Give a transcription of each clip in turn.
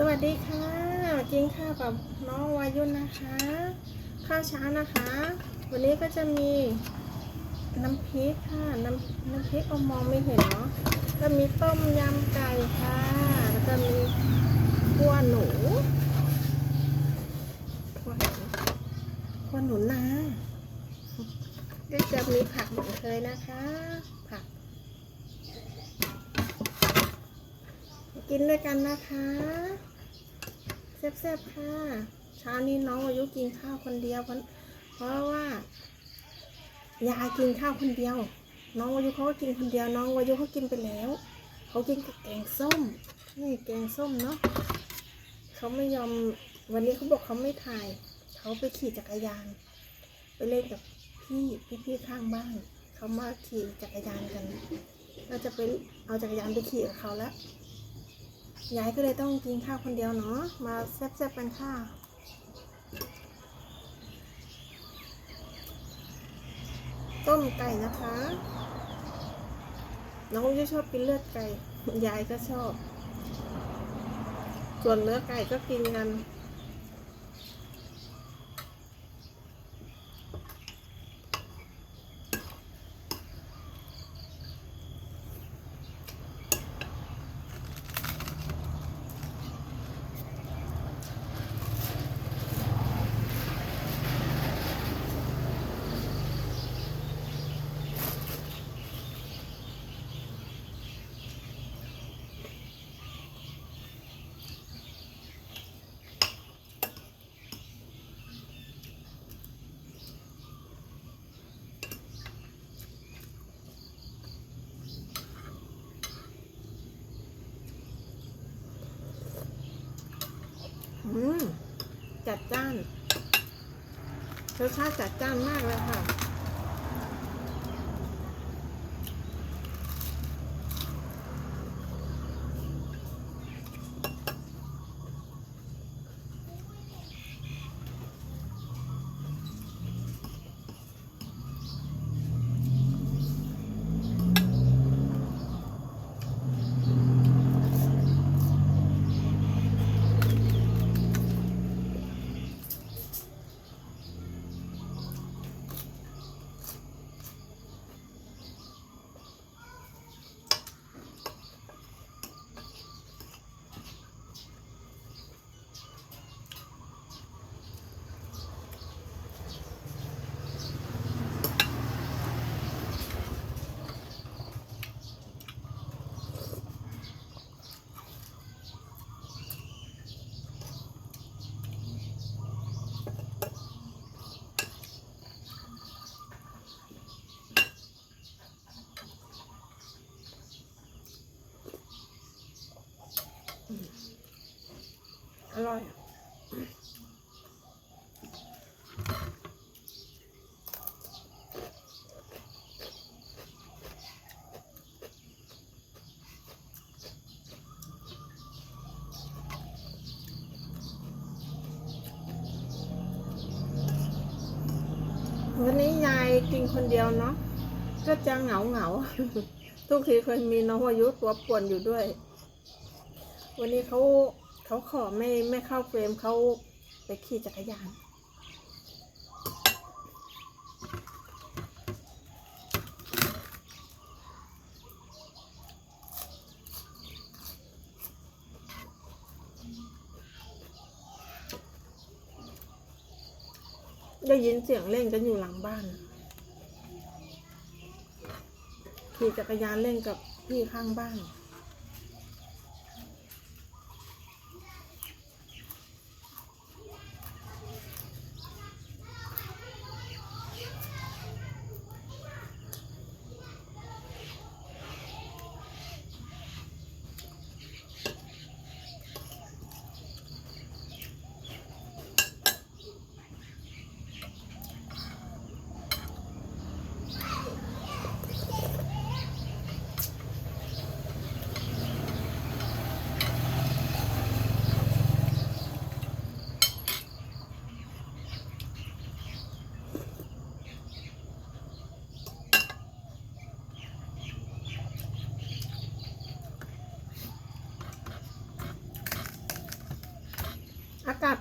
สวัสดีค่ะกินข้าวกับน้องวายุนนะคะ ข้าวเช้านะคะ วันนี้ก็จะมีน้ำพริกค่ะ น้ำน้ำพริกเอามองไม่เห็นเนาะก็มีต้มยำไก่ค่ะ แล้วก็มีขั่วหนูขั่วหนูขั่วหนูนาก็จะมีผักเหมือนเคยนะคะ ผั กินด้วยกันนะคะแซ่บๆค่ะ เช้านี้น้องอายุกินข้าวคนเดียวเพราะเพราะว่ายายกินข้าวคนเดียว น้องวายุเขาก็กินคนเดียว น้องวายุเขากินไปแล้ว เขากินกับแกงส้ม นี่แกงส้มเนาะเขาไม่ยอมวันนี้เขาบอกเขาไม่ถ่าย เขาไปขี่จักรยาน ไปเล่นกับพี่พี่ๆข้างบ้านเขามาขี่จักรยานกันเราจะไปเอาจักรยานไปขี่กับเขาแล้ว ยายก็เลยต้องกินข้าวคนเดียวเนาะ มาแซ่บๆกันค่ะต้มไก่นะคะ น้องจะชอบกินเลือดไก่ ยายก็ชอบ ส่วนเนื้อไก่ก็กินกัน อืม จัดจ้าน รสชาติจัดจ้านมากเลยค่ะ อร่อยวันนี้ยายกินคนเดียวเนาะก็จะเหงาเหงาๆทุกทีเคยมีน้องวายุตัวป่วนอยู่ด้วย วันนี้เขา เขาขอไม่ไม่เข้าเฟรมเขาไปขี่จักรยานได้ยินเสียงเล่นกันอยู่หลังบ้าน ขี่จักรยานเล่นกับพี่ข้างบ้าน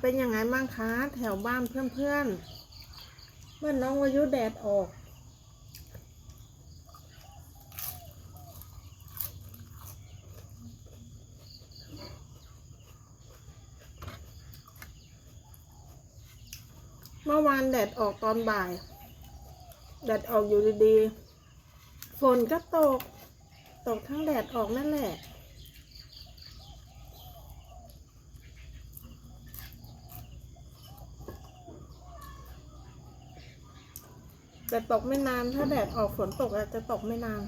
เป็นยังไงบ้างคะ แถวบ้านเพื่อนๆเมื่อน้องวายุแดดออกเมื่อวานแดดออกตอนบ่าย แดดออกอยู่ดีๆ ฝนก็ตก ตกทั้งแดดออกนั่นแหละ จะตกไม่นาน ถ้าแดดออกฝนตกอาจจะตกไม่นาน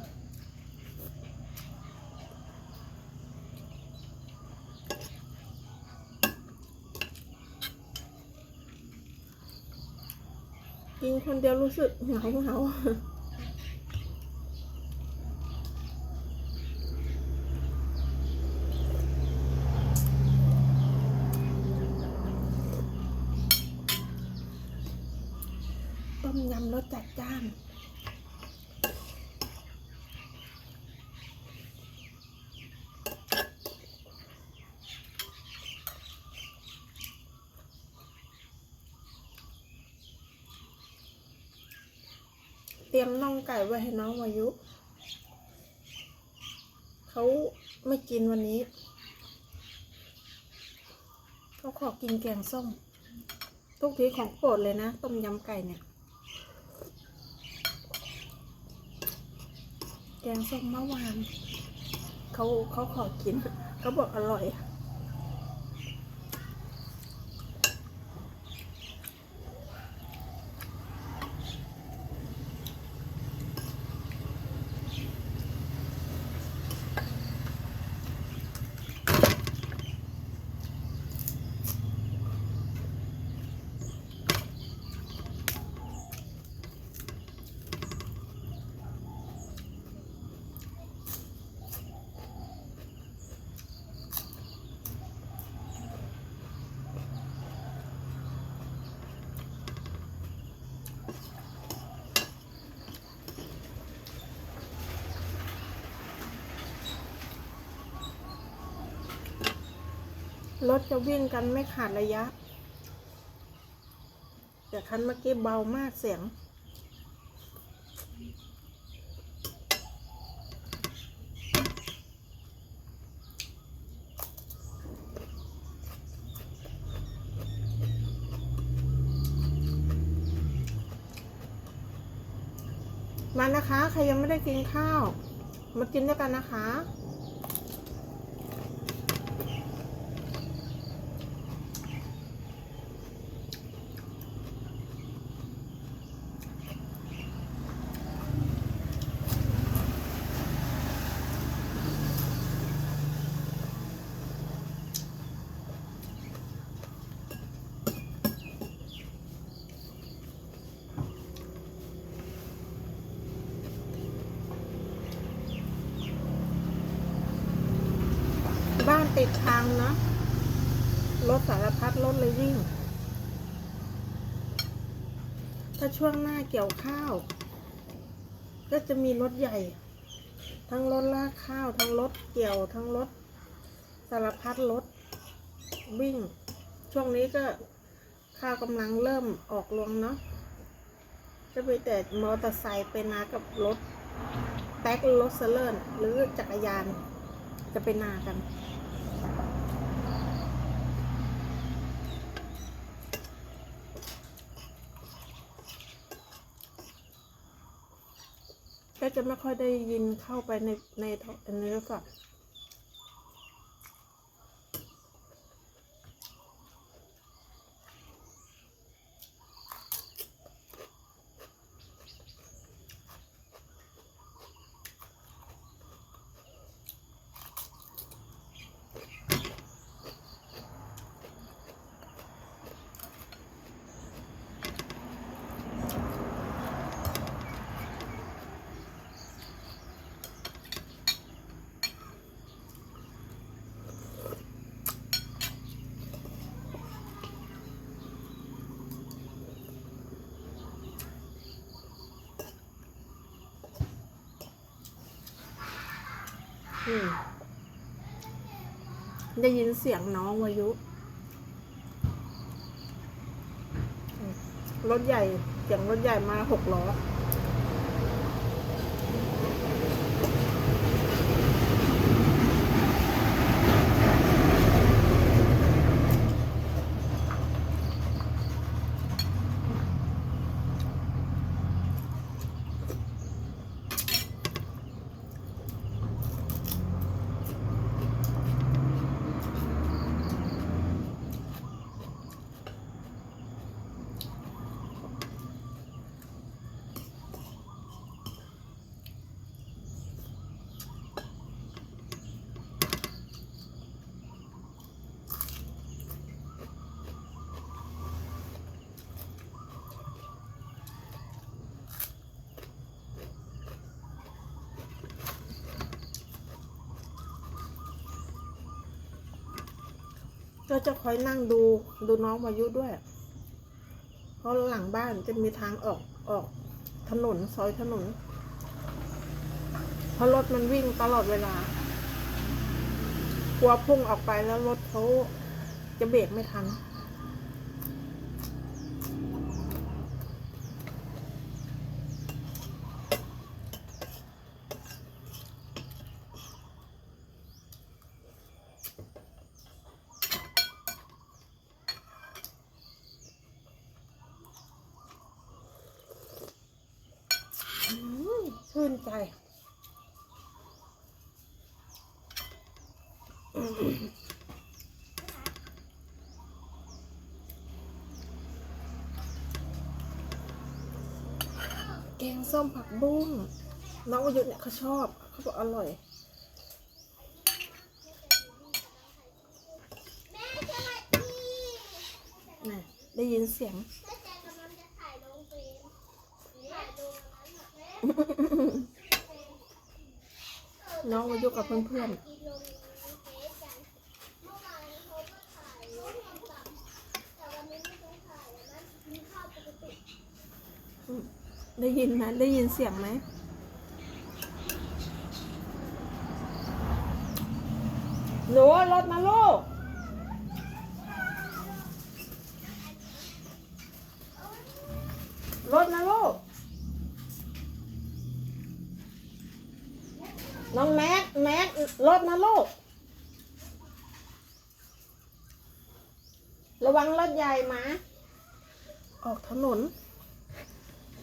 กินคนเดียวรู้สึกเหงาเหงา ต้มยำรสจัดจ้านเตรียมน่องไก่ไว้ให้น้องวายุ เขาไม่กินวันนี้ เขาขอกินแกงส้ม ทุกทีของโปรดเลยนะ ต้มยำไก่เนี่ย แกงส้มเมื่อวาน เขาเขาขอกิน เขาบอกอร่อย รถจะวิ่งกันไม่ขาดระยะ แต่คันเมื่อกี้เบามากเสียง มานะคะ ใครยังไม่ได้กินข้าว มากินด้วยกันนะคะ บ้านติดทางเนอะรถสารพัดรถเลยวิ่ง ถ้าช่วงหน้าเกี่ยวข้าว ก็จะมีรถใหญ่ ทั้งรถลากข้าว ทั้งรถเกี่ยว ทั้งรถสารพัดรถวิ่ง ช่วงนี้ก็ข้าวกำลังเริ่มออกรวงเนาะจะมีแต่มอเตอร์ไซค์ไปนากับรถแท็กรถเซเลอร์หรือจักรยานจะไปนากัน จะไม่ค่อยได้ยินเข้าไปในในในโทรศัพท์ ได้ยินเสียงน้องวายุ รถใหญ่เสียงรถใหญ่มาหกล้อ ก็จะคอยนั่งดูดูน้องวายุด้วย เพราะหลังบ้านจะมีทางออกออกถนนซอยถนน เพราะรถมันวิ่งตลอดเวลา กลัวพุ่งออกไปแล้วรถเขาจะเบรกไม่ทัน อืมชื่นใจ แกงส้มผักบุ้งน้องวายุเนี่ยเขาชอบ เขาบอกอร่อยแม่สวัสดีนะได้ยินเสียง น้องวายุกับเพื่อนกินลงเฟซกันเมื่อวานเขาก็ถ่ายลงโทรศัพท์แต่วันนี้ไม่ต้องถ่ายแล้วนะกินข้าวปกติ ๆ ได้ยินไหมได้ยินเสียงไหมหนูรถมาลูกรถนะลูก น้องแม็กแม็กรถนะลูก ระวังรถใหญ่มา ออกถนน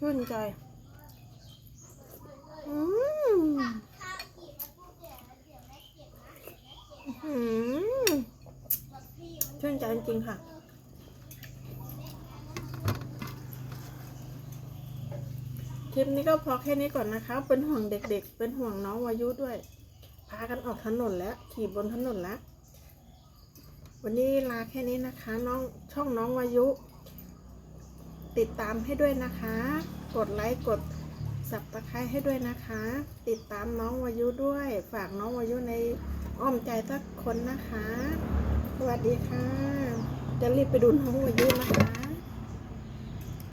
วแม่เก็บอืมรถพี่มันชื่นใจจริงค่ะคลิปนี้ก็พอแค่นี้ก่อนนะคะ เป็นห่วงเด็กๆ เป็นห่วงน้องวายุด้วย พากันออกถนนแล้ว ขี่บนถนนแล้ว วันนี้ลาแค่นี้นะคะ น้องช่องน้องวายุ ติดตามให้ด้วยนะคะ กดไลค์กดสับตะไคร้ให้ด้วยนะคะ ติดตามน้องวายุด้วย ฝากน้องวายุในอ้อมใจสักคนนะคะ สวัสดีค่ะ จะรีบไปดูน้องวายุนะคะ